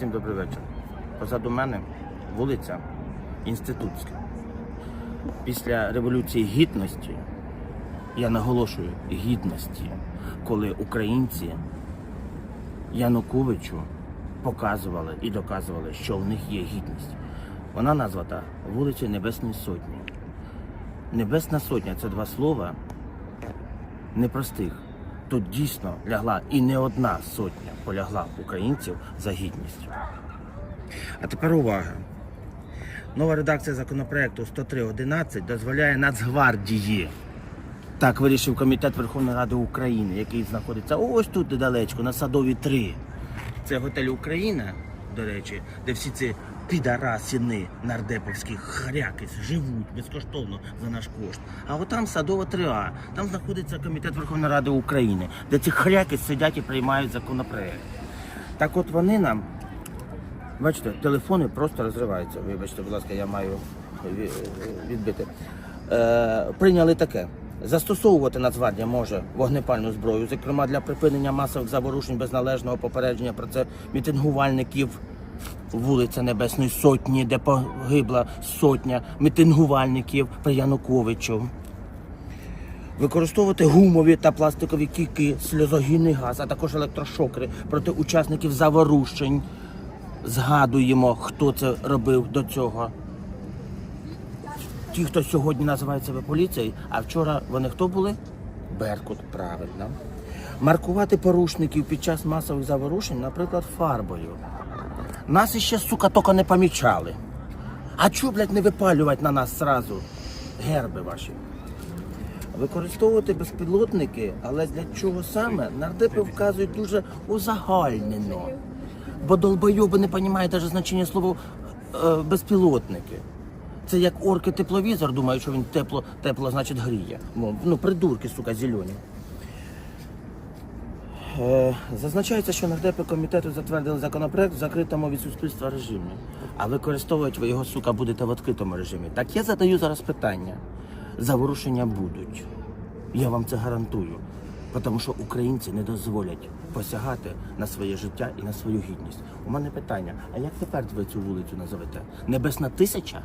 Всім добрий вечір. Позаду мене вулиця Інститутська. Після Революції Гідності, я наголошую гідності, коли українці Януковичу показували і доказували, що в них є гідність. Вона названа вулицею Небесної Сотні. Небесна Сотня це два слова непростих. Тут дійсно лягла і не одна сотня полягла українців за гідністю. А тепер увага. Нова редакція законопроекту 103.11 дозволяє Нацгвардії. Так вирішив Комітет Верховної Ради України, який знаходиться ось тут недалечко, на Садовій 3. Це готель Україна, до речі, де всі ці підарасіни нардеповські хряки живуть безкоштовно за наш кошт. А от там Садова 3А, там знаходиться Комітет Верховної Ради України, де ці хряки сидять і приймають законопроект. Так от вони нам Бачите, телефони просто розриваються. Вибачте, будь ласка, я маю відбити. Е, прийняли таке. Застосовувати Нацгвардія може вогнепальну зброю, зокрема для припинення масових заворушень без належного попередження про це мітингувальників вулиця Небесної Сотні, де погибла сотня мітингувальників при Януковичу. Використовувати гумові та пластикові кійки, сльозогінний газ, а також електрошокери проти учасників заворушень. Згадуємо, хто це робив до цього. Ті, хто сьогодні називає себе поліцією, а вчора вони хто були? Беркут, правильно. Маркувати порушників під час масових заворушень, наприклад, фарбою. Нас іще, сука, тільки не помічали. А чого, блядь, не випалювати на нас сразу герби ваші? Використовувати безпілотники, але для чого саме нардепи вказують дуже узагальнено. Бо долбойоби не розуміють навіть значення слова е, безпілотники. Це як орки тепловізор, думають, що він тепло, тепло значить гріє. Ну придурки, сука, зелені. Е, Зазначається, що нардепи комітету затвердили законопроект в закритому від суспільства режимі, а використовувати ви його, сука, будете в відкритому режимі. Так я задаю зараз питання. Заворушення будуть. Я вам це гарантую. Тому що українці не дозволять посягати на своє життя і на свою гідність. У мене питання: а як тепер ви цю вулицю назовете? Небесна тисяча?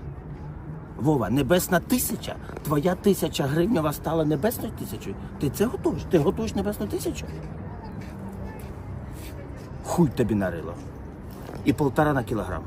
Вова, небесна тисяча? Твоя тисяча гривнева стала небесною тисячою? Ти це готуєш? Ти готуєш небесну тисячу? Хуй тобі нарило. І полтора на кілограм.